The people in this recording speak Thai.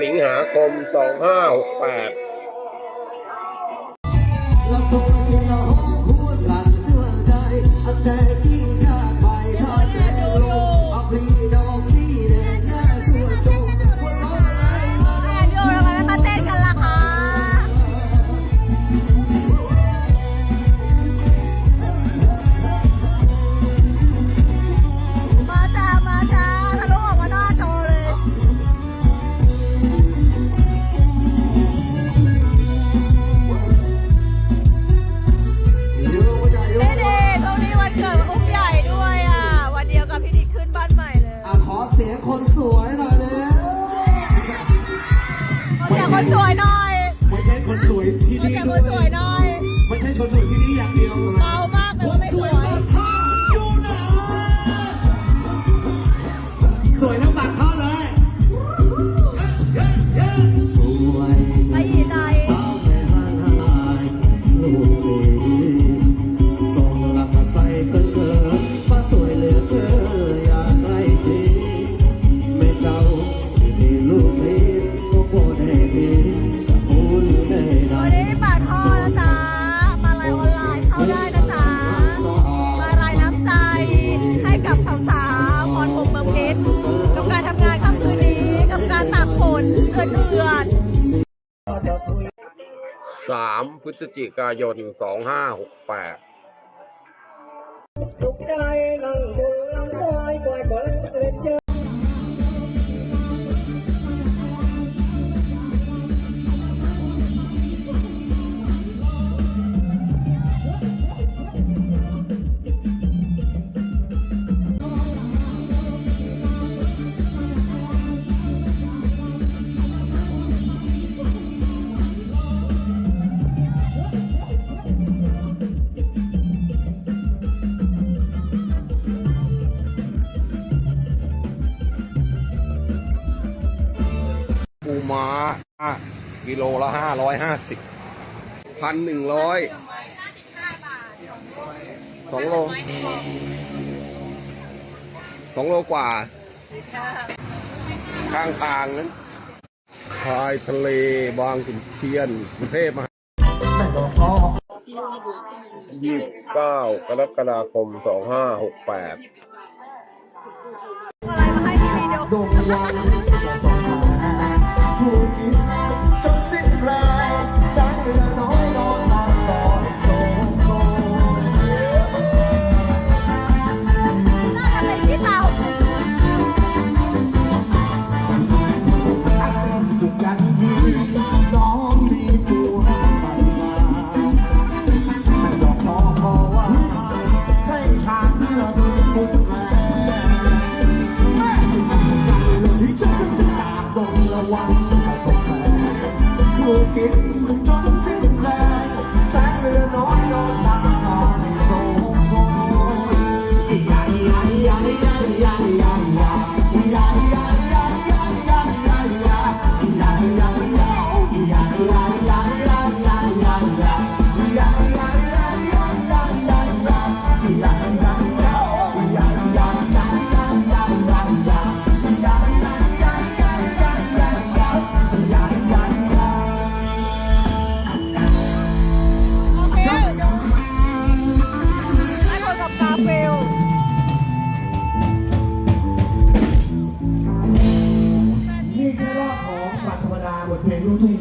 สิงหาคม 2568 นสวยหน่อยเร็วขอเสีคนสวยหน่อยไม่ใช่คนสวยที่ขอนี่เสียงคนสวยหน่อย ไม่ใช่คนสวยที่นี่อย่างเดียว เดือนสามพฤศจิกายนสองห้าหกแปด มาห้ากิโลละห้าร้อยห้าสิบพันหนึ่งร้อยสองโลสองโลกว่า ข้างทางนั้นชายทะเลบางขุนเทียนกรุงเทพมหานครยี่สิบเก้ากรกฎาคมสองห้าหกแปดดงวัน for you. Yeah. 就一